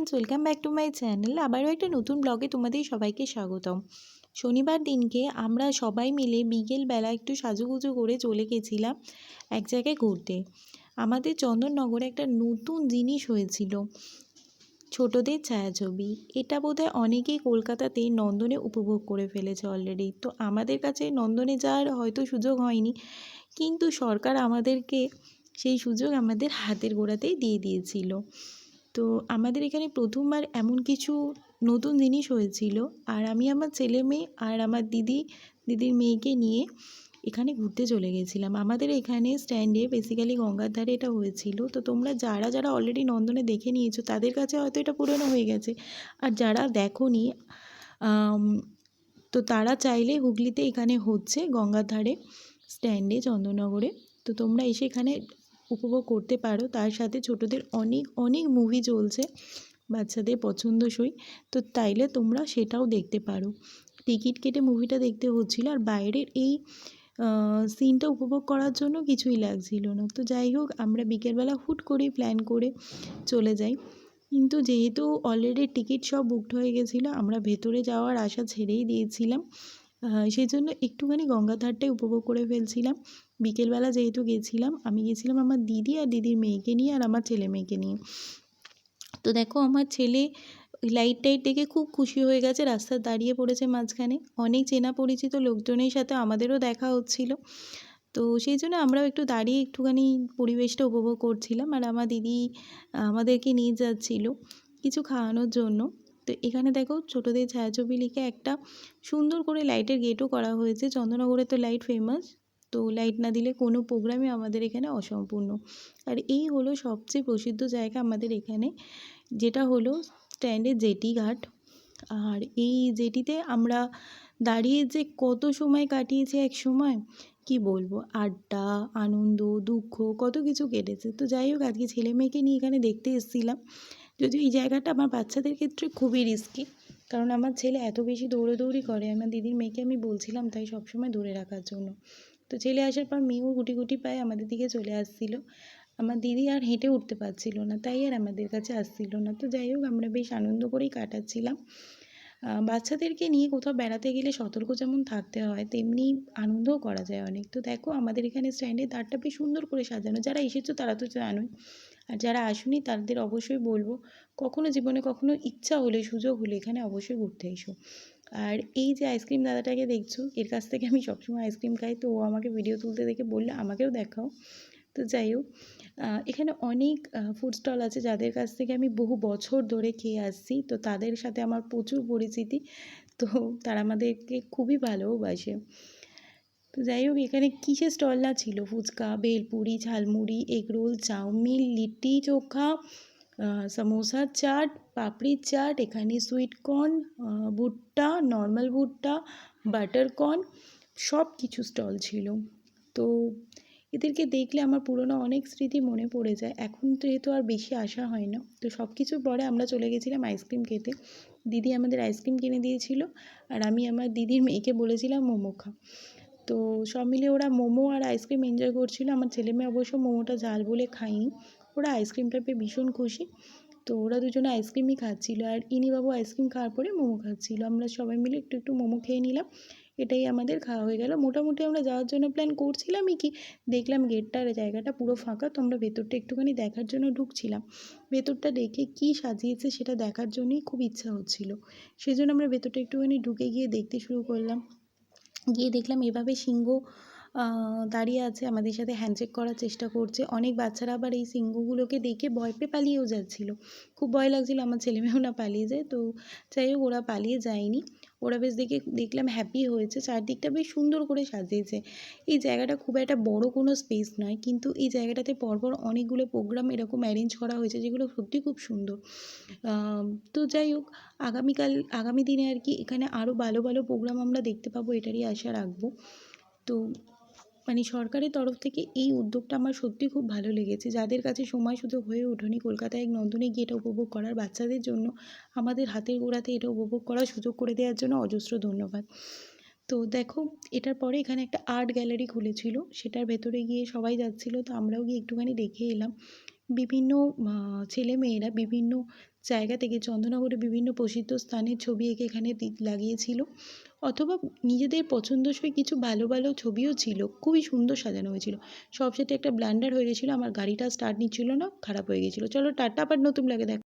Friends welcome back to my channel আবারও একটা নতুন ব্লগে তোমাদের সবাইকে স্বাগতম। শনিবার দিনকে আমরা সবাই মিলে বিকেলবেলা একটু সাজুগুজু করে চলে গেছিলাম এক জায়গায় ঘুরতে। আমাদের চন্দননগরে একটা নতুন জিনিস হয়েছিল, ছোটদের ছায়াছবি। এটা বোধহয় অনেকেই কলকাতাতে নন্দনে উপভোগ করে ফেলেছে অলরেডি তো আমাদের কাছে নন্দনে যাওয়ার হয়তো সুযোগ হয়নি, কিন্তু সরকার আমাদেরকে সেই সুযোগ আমাদের হাতের গোড়াতেই দিয়ে দিয়েছিল। তো আমাদের এখানে প্রথমবার এমন কিছু নতুন জিনিস হয়েছিল। আর আমি আমার ছেলে মেয়ে আর আমার দিদি, দিদির মেয়েকে নিয়ে এখানে ঘুরতে চলে গেছিলাম। আমাদের এখানে স্ট্যান্ডে বেসিক্যালি গঙ্গার ধারে এটা হয়েছিল। তো তোমরা যারা যারা অলরেডি নন্দনে দেখে নিয়েছো, তাদের কাছে হয়তো এটা পুরনো হয়ে গেছে। আর যারা দেখোনি তো তারা চাইলে হুগলিতে এখানে হচ্ছে গঙ্গার ধারে স্ট্যান্ডে চন্দননগরে। তো তোমরা এসে এখানে উপভোগ করতে পারো। তার সাথে ছোটদের অনেক অনেক মুভি চলছে। বাচ্চাদের পছন্দসই। তো তাইলে তোমরা সেটাও দেখতে পারো। টিকিট কেটে মুভিটা দেখতে হচ্ছিল আর বাইরের এই সিনটা উপভোগ করার জন্য কিছুই লাগছিল না। তো যাই হোক, আমরা বিকেলবেলা হুট করেই প্ল্যান করে চলে যাই। কিন্তু যেহেতু অলরেডি টিকিট সব বুকড হয়ে গেছিল, আমরা ভেতরে যাওয়ার আশা ছেড়েই দিয়েছিলাম। সেই জন্য একটুখানি গঙ্গার ধারটাই উপভোগ করে ফেলছিলাম। বিকেলবেলা যেহেতু গেছিলাম, আমি গেছিলাম আমার দিদি আর দিদির মেয়েকে নিয়ে আর আমার ছেলে মেয়েকে নিয়ে। তো দেখো আমার ছেলে লাইট টাইট দেখে খুব খুশি হয়ে গেছে, রাস্তায় দাঁড়িয়ে পড়েছে মাঝখানে। অনেক চেনা পরিচিত লোকজনের সাথে আমাদেরও দেখা হচ্ছিল। তো সেই জন্য আমরাও একটু দাঁড়িয়ে একটুখানি পরিবেশটা উপভোগ করছিলাম আর আমার দিদি, আমাদেরকে নিয়ে যাচ্ছিল কিছু খাওয়ানোর জন্য। তো এখানে দেখো ছোটোদের ছায়াছবি লিখে একটা সুন্দর করে লাইটের গেটও করা হয়েছে। চন্দ্রনগরে তো লাইট ফেমাস তো লাইট না দিলে কোনো প্রোগ্রামই আমাদের এখানে অসম্পূর্ণ। আর এই হলো সবচেয়ে প্রসিদ্ধ জায়গা আমাদের এখানে, যেটা হলো স্ট্যান্ডের জেটি ঘাট। আর এই জেটিতে আমরা দাঁড়িয়ে যে কত সময় কাটিয়েছি এক সময়, কি বলব? আড্ডা, আনন্দ, দুঃখ, কত কিছু কেটেছে। তো যাই হোক, আজকে ছেলে মেয়েকে নিয়ে এখানে দেখতে এসেছিলাম। যদিও এই জায়গাটা আমার বাচ্চাদের ক্ষেত্রে খুবই রিস্কি কারণ আমার ছেলে এত বেশি দৌড়োদৌড়ি করে। আমার দিদির মেয়েকে আমি বলছিলাম তাই সবসময় ধরে রাখার জন্য। তো ছেলে আসার পর মেয়েও গুটি গুটি পায়ে আমাদের দিকে চলে আসছিল। আমার দিদি আর হেঁটে উঠতে পারছিল না, তাই আর আমাদের কাছে আসছিল না। তো যাই হোক, আমরা বেশ আনন্দ করেই কাটাচ্ছিলাম। বাচ্চাদেরকে নিয়ে কোথাও বেড়াতে গেলে সতর্ক যেমন থাকতে হয়, তেমনি আনন্দও করা যায় অনেক। তো দেখো, আমাদের এখানে স্ট্যান্ডে দ্বারটা বেশ সুন্দর করে সাজানো। যারা এসেছ তারা তো জানোই, আর যারা আসুনি তাদের অবশ্যই বলব, কখনো জীবনে কখনো ইচ্ছা হলে, সুযোগ হলে এখানে অবশ্যই ঘুরতে এসো। আর এই যে আইসক্রিম দাদাটাকে দেখছ, এর কাছ থেকে আমি সবসময় আইসক্রিম খাই। তো ও আমাকে ভিডিও তুলতে দেখে বললে, আমাকেও দেখাও। তো যাই হোক এখানে অনেক ফুড স্টল আছে যাদের কাছ থেকে আমি বহু বছর ধরে খেয়ে আসছি। তো তাদের সাথে আমার প্রচুর পরিচিতি। তো তারা আমাদেরকে খুবই ভালোবাসে তো যাই হোক, এখানে কিসের স্টল না ছিল? Phuchka bhelpuri jhalmuri egg roll chow mein, litti, chokha samosa chaat পাপড়ির চাট, এখানে সুইট কর্ন ভুট্টা, নর্মাল ভুট্টা, বাটার কর্ন, সব কিছু স্টল ছিল। তো এদেরকে দেখলে আমার পুরোনো অনেক স্মৃতি মনে পড়ে যায়। এখন যেহেতু আর বেশি আসা হয় না, তো সব কিছুর পরে আমরা চলে গেছিলাম আইসক্রিম খেতে। দিদি আমাদের আইসক্রিম কিনে দিয়েছিল আর আমি আমার দিদির মেয়েকে বলেছিলাম মোমো খা। তো সব মিলে ওরা মোমো আর আইসক্রিম এনজয় করছিল। আমার ছেলে মেয়ে অবশ্য মোমোটা ঝাল বলে খায়নি। ওরা আইসক্রিমটা পেয়ে ভীষণ খুশি। তো ওরা দুজনে আইসক্রিমই খাচ্ছিলো আর ইনিবাবু আইসক্রিম খাওয়ার পরে মোমো খাচ্ছিলো। আমরা সবাই মিলে একটু একটু মোমো খেয়ে নিলাম। এটাই আমাদের খাওয়া হয়ে গেল। মোটামুটি আমরা যাওয়ার জন্য প্ল্যান করছিলামই কি, দেখলাম গেটটার জায়গাটা পুরো ফাঁকা। তো আমরা ভেতরটা একটুখানি দেখার জন্য ঢুকছিলাম। ভেতরটা দেখে কি সাজিয়েছে সেটা দেখার জন্যই খুব ইচ্ছা হচ্ছিল। সেই জন্য আমরা ভেতরটা একটুখানি ঢুকে গিয়ে দেখতে শুরু করলাম। গিয়ে দেখলাম এভাবে সিংহ দাঁড়িয়ে আছে, আমাদের সাথে হ্যান্ডশেক করার চেষ্টা করছে। অনেক বাচ্চারা আবার এই সিংহগুলোকে দেখে ভয় পেয়ে পালিয়েও যাচ্ছিল। খুব ভয় লাগছিল আমার ছেলেমেয়েও না পালিয়ে যায়, তো যাই হোক ওরা পালিয়ে যায়নি। ওরা বেশ দেখে, দেখলাম হ্যাপি হয়েছে, চারদিকটা বেশ সুন্দর করে সাজিয়েছে। এই জায়গাটা খুব একটা বড় কোনো স্পেস নয়, কিন্তু এই জায়গাটাতে পরপর অনেকগুলো প্রোগ্রাম এরকম অ্যারেঞ্জ করা হয়েছে, যেগুলো সত্যি খুব সুন্দর। তো যাই হোক, আগামীকাল, আগামী দিনে আর কি এখানে আরও ভালো ভালো প্রোগ্রাম আমরা দেখতে পাবো, এটারই আশা রাখব। তো মানে সরকারের তরফ থেকে এই উদ্যোগটা আমার সত্যি খুব ভালো লেগেছে। যাদের কাছে সময় শুধু হয়ে ওঠেনি কলকাতায় এক নন্দনে গিয়ে এটা উপভোগ করার বাচ্চাদের জন্য, আমাদের হাতের গোড়াতে এটা উপভোগ করার সুযোগ করে দেওয়ার জন্য অজস্র ধন্যবাদ। তো দেখো, এটার পরে এখানে একটা আর্ট গ্যালারি খুলেছিল, সেটার ভেতরে গিয়ে সবাই যাচ্ছিল, তো আমরাও গিয়ে একটুখানি দেখে এলাম। বিভিন্ন ছেলেমেয়েরা বিভিন্ন জায়গা থেকে চন্দননগরের বিভিন্ন প্রসিদ্ধ স্থানের ছবি এঁকে এখানে লাগিয়েছিল। অথবা নিজেদের পছন্দসই কিছু ভালো ভালো ছবিও ছিল, খুবই সুন্দর সাজানো হয়েছিল। সবশেষে একটা ব্লান্ডার হয়ে গিয়েছিল আমার গাড়িটা স্টার্ট নিচ্ছিল না, খারাপ হয়ে গেছিল। চলো টাটা, আবার নতুন লাগে দেখা